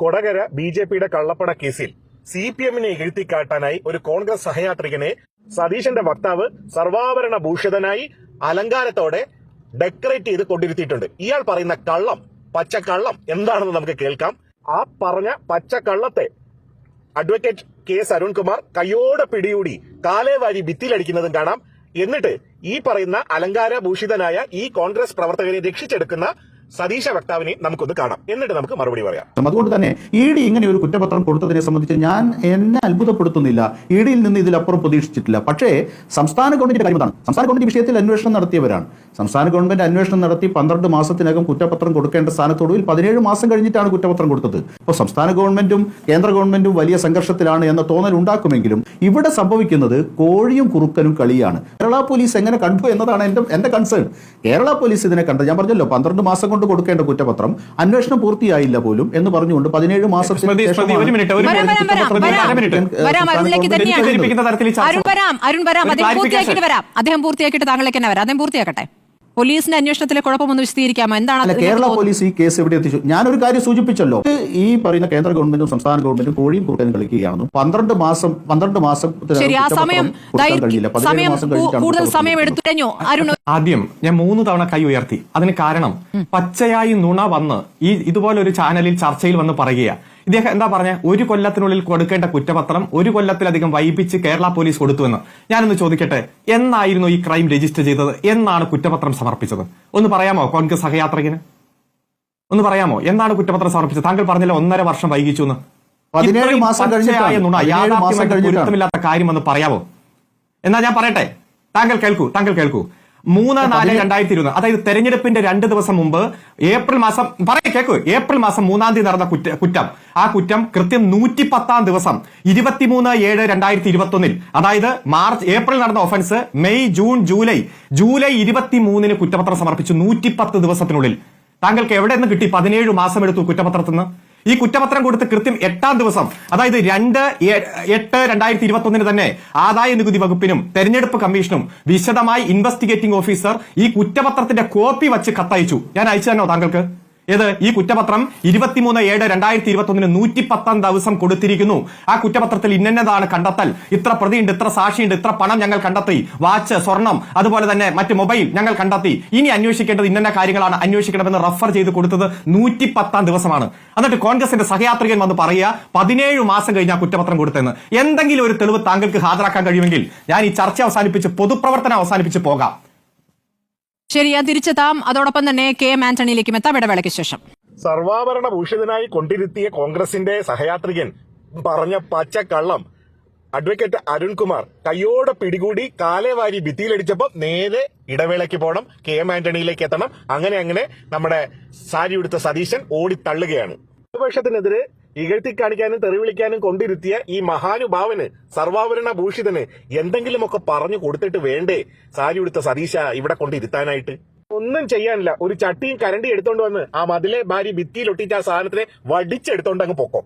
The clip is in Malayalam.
കൊടകര ബി ജെ പിയുടെ കള്ളപ്പണ കേസിൽ സി പി എമ്മിനെ എഴുത്തിക്കാട്ടാനായി ഒരു കോൺഗ്രസ് സഹയാത്രികനെ സതീശന്റെ വക്താവ് സർവാഭരണ ഭൂഷിതനായി അലങ്കാരത്തോടെ ഡെക്കറേറ്റ് ചെയ്ത് കൊണ്ടിരുത്തിയിട്ടുണ്ട്. ഇയാൾ പറയുന്ന കള്ളം പച്ചക്കള്ളം എന്താണെന്ന് നമുക്ക് കേൾക്കാം. ആ പറഞ്ഞ പച്ചക്കള്ളത്തെ അഡ്വക്കേറ്റ് കെ എസ് അരുൺകുമാർ കയ്യോടെ പിടികൂടി കാലേ വാരി ഭിത്തിയിലടിക്കുന്നതും കാണാം. എന്നിട്ട് ഈ പറയുന്ന അലങ്കാര അലങ്കാരഭൂഷിതനായ ഈ കോൺഗ്രസ് പ്രവർത്തകരെ രക്ഷിച്ചെടുക്കുന്ന സതീശ വക്താവിനെ നമുക്കൊന്ന് കാണാം. എന്നിട്ട് നമുക്ക് മറുപടി പറയാം. അതുകൊണ്ട് തന്നെ ഇ ഡി ഇങ്ങനെ ഒരു കുറ്റപത്രം കൊടുത്തതിനെ സംബന്ധിച്ച് ഞാൻ എന്നെ അത്ഭുതപ്പെടുത്തുന്നില്ല. ഇ ഡിയിൽ നിന്ന് ഇതിലപ്പുറം പ്രതീക്ഷിച്ചിട്ടില്ല. പക്ഷേ സംസ്ഥാന ഗവൺമെന്റിന്റെ കാര്യമാണ് സംസ്ഥാന ഗവൺമെന്റ് വിഷയത്തിൽ അന്വേഷണം നടത്തിയവരാണ്. സംസ്ഥാന ഗവൺമെന്റ് അന്വേഷണം നടത്തി പന്ത്രണ്ട് മാസത്തിനകം കുറ്റപത്രം കൊടുക്കേണ്ട സ്ഥാനത്തൊടുവിൽ പതിനേഴ് മാസം കഴിഞ്ഞിട്ടാണ് കുറ്റപത്രം കൊടുത്തത്. അപ്പോൾ സംസ്ഥാന ഗവൺമെന്റും കേന്ദ്ര ഗവൺമെന്റും വലിയ സംഘർഷത്തിലാണ് എന്ന തോന്നൽ ഉണ്ടാക്കുമെങ്കിലും ഇവിടെ സംഭവിക്കുന്നത് കോഴിയും കുറുക്കനും കളിയാണ്. കേരള പോലീസ് എങ്ങനെ കണ്ടു എന്നതാണ് എന്റെ എന്റെ കൺസേൺ കേരള പോലീസ് ഇതിനെ കണ്ടത്. ഞാൻ പറഞ്ഞല്ലോ പന്ത്രണ്ട് മാസം കൊണ്ട് കൊടുക്കേണ്ട കുറ്റപത്രം അന്വേഷണം പൂർത്തിയായില്ല പോലും എന്ന് പറഞ്ഞുകൊണ്ട് പതിനേഴ് മാസത്തിന് വരാം അദ്ദേഹം പൂർത്തിയാക്കിയിട്ട് താങ്കളേക്ക് തന്നെ വരാം. അദ്ദേഹം പൂർത്തിയാക്കട്ടെ. പോലീസിന്റെ അന്വേഷണത്തിലെ കുഴപ്പമൊന്ന് വിശദീകരിക്കാമോ? എന്താണ് കേരള പോലീസ് ഈ കേസ് എവിടെ എത്തിച്ചു? ഞാനൊരു കാര്യം സൂചിപ്പിച്ചല്ലോ. ഈ പറയുന്ന കേന്ദ്ര ഗവൺമെന്റും സംസ്ഥാന ഗവൺമെന്റും കോഴിയും കൂട്ടനും കളിക്കുകയാണ് പന്ത്രണ്ട് മാസം പന്ത്രണ്ട് മാസം ശരി ആ സമയം കൂടുതൽ സമയം. എടുത്തു. കഴിഞ്ഞു അരുൺ? ആദ്യം ഞാൻ മൂന്ന് തവണ കൈ ഉയർത്തി. അതിന് കാരണം പച്ചയായി നുണ വന്ന് ഈ ഇതുപോലെ ഒരു ചാനലിൽ ചർച്ചയിൽ വന്ന് പറയുക ഇദ്ദേഹം എന്താ പറഞ്ഞ? ഒരു കൊല്ലത്തിനുള്ളിൽ കൊടുക്കേണ്ട കുറ്റപത്രം ഒരു കൊല്ലത്തിലധികം വൈപ്പിച്ച് കേരള പോലീസ് കൊടുത്തുവെന്ന്. ഞാനൊന്ന് ചോദിക്കട്ടെ എന്നായിരുന്നു ഈ ക്രൈം രജിസ്റ്റർ ചെയ്തത്? എന്നാണ് കുറ്റപത്രം സമർപ്പിച്ചത്? ഒന്ന് പറയാമോ കോൺഗ്രസ് സഹയാത്രികന്? ഒന്ന് പറയാമോ? എന്നാണ് കുറ്റപത്രം സമർപ്പിച്ചത്? താങ്കൾ പറഞ്ഞില്ല ഒന്നര വർഷം വൈകിച്ചു എന്ന്? പതിനേഴ് മാസം കഴിഞ്ഞിട്ടാണ്. നുണ യാഥാർത്ഥ്യമായിട്ട്. പൊരുത്തമില്ലാത്ത കാര്യം ഒന്ന് പറയാമോ എന്നാ ഞാൻ പറയട്ടെ താങ്കൾ കേൾക്കൂ താങ്കൾ കേൾക്കൂ. മൂന്ന് നാല് രണ്ടായിരത്തി ഇരുപത് അതായത് തെരഞ്ഞെടുപ്പിന്റെ രണ്ട് ദിവസം മുമ്പ് ഏപ്രിൽ മാസം പറയേ കേൾക്കൂ ഏപ്രിൽ മാസം മൂന്നാം തീയതി നടന്ന കുറ്റ- കുറ്റം. ആ കുറ്റം കൃത്യം നൂറ്റി പത്താം ദിവസം ഇരുപത്തിമൂന്ന് ഏഴ് രണ്ടായിരത്തി ഇരുപത്തി ഒന്നിൽ അതായത് മാർച്ച് ഏപ്രിൽ നടന്ന offence May June July July ഇരുപത്തി മൂന്നിന് കുറ്റപത്രം സമർപ്പിച്ചു നൂറ്റിപ്പത്ത് ദിവസത്തിനുള്ളിൽ. താങ്കൾക്ക് എവിടെ നിന്ന് കിട്ടി പതിനേഴ് മാസം എടുത്തു കുറ്റപത്രത്തിൽ നിന്ന് ഈ കുറ്റപത്രം കൊടുത്ത് കൃത്യം എട്ടാം ദിവസം അതായത് രണ്ട് എട്ട് രണ്ടായിരത്തി ഇരുപത്തി ഒന്നിന് തന്നെ ആദായ നികുതി വകുപ്പിനും തെരഞ്ഞെടുപ്പ് കമ്മീഷനും വിശദമായി ഇൻവെസ്റ്റിഗേറ്റിംഗ് ഓഫീസർ ഈ കുറ്റപത്രത്തിന്റെ കോപ്പി വച്ച് കത്തയച്ചു. ഞാൻ അയച്ചു തന്നോ താങ്കൾക്ക്? ഏത്? ഈ കുറ്റപത്രം ഇരുപത്തിമൂന്ന് ഏഴ് രണ്ടായിരത്തി ഇരുപത്തി ഒന്നിന് നൂറ്റി പത്താം ദിവസം കൊടുത്തിരിക്കുന്നു. ആ കുറ്റപത്രത്തിൽ ഇന്നതാണ് കണ്ടെത്തൽ. ഇത്ര പ്രതിയുണ്ട് ഇത്ര സാക്ഷിയുണ്ട് ഇത്ര പണം ഞങ്ങൾ കണ്ടെത്തി. വാച്ച് സ്വർണം അതുപോലെ തന്നെ മറ്റ് മൊബൈൽ ഞങ്ങൾ കണ്ടെത്തി. ഇനി അന്വേഷിക്കേണ്ടത് ഇന്ന കാര്യങ്ങളാണ്. അന്വേഷിക്കണമെന്ന് റഫർ ചെയ്ത് കൊടുത്തത് നൂറ്റി പത്താം ദിവസമാണ്. എന്നിട്ട് കോൺഗ്രസിന്റെ സഹയാത്രികൻ വന്ന് പറയുക പതിനേഴ് മാസം കഴിഞ്ഞ് ആ കുറ്റപത്രം കൊടുത്തെന്ന് എന്തെങ്കിലും ഒരു തെളിവ് താങ്കൾക്ക് ഹാജരാക്കാൻ കഴിയുമെങ്കിൽ ഞാൻ ഈ ചർച്ച അവസാനിപ്പിച്ച് പൊതുപ്രവർത്തനം അവസാനിപ്പിച്ച് പോകാം. ശരി ഞാൻ തിരിച്ചെത്താം. അതോടൊപ്പം തന്നെ കെ എം ആന്റണിയിലേക്കും എത്താം. ഇടവേളയ്ക്ക് ശേഷം. സർവാഭരണ ഭൂഷിതനായി കൊണ്ടിരുത്തിയ കോൺഗ്രസിന്റെ സഹയാത്രികൻ പറഞ്ഞ പച്ചക്കള്ളം. അഡ്വക്കേറ്റ് അരുൺകുമാർ കയ്യോടെ പിടികൂടി കാലേ വാരി ഭിത്തിയിലടിച്ചപ്പോ നേരെ ഇടവേളയ്ക്ക് പോകണം. കെ എം ആന്റണിയിലേക്ക് എത്തണം. അങ്ങനെ അങ്ങനെ നമ്മുടെ സാരി ഉടുത്ത സതീശൻ ഓടി തള്ളുകയാണ്. പ്രതിപക്ഷത്തിനെതിരെ ഇകഴ്ത്തി കാണിക്കാനും തെറി വിളിക്കാനും കൊണ്ടിരുത്തിയ ഈ മഹാനുഭാവന് സർവാഭരണ ഭൂഷിതന് എന്തെങ്കിലുമൊക്കെ പറഞ്ഞു കൊടുത്തിട്ട് വേണ്ടേ? സാരി ഉടുത്ത സതീശ ഇവിടെ കൊണ്ടിരുത്താനായിട്ട് ഒന്നും ചെയ്യാനില്ല. ഒരു ചട്ടിയും കരണ്ടി എടുത്തോണ്ട് വന്ന് ആ മതിലെ ഭാര്യ ഭിത്തിയിൽ ഒട്ടിച്ച ആ സാധനത്തിനെ വടിച്ചെടുത്തോണ്ട് അങ്ങ് പൊക്കോ.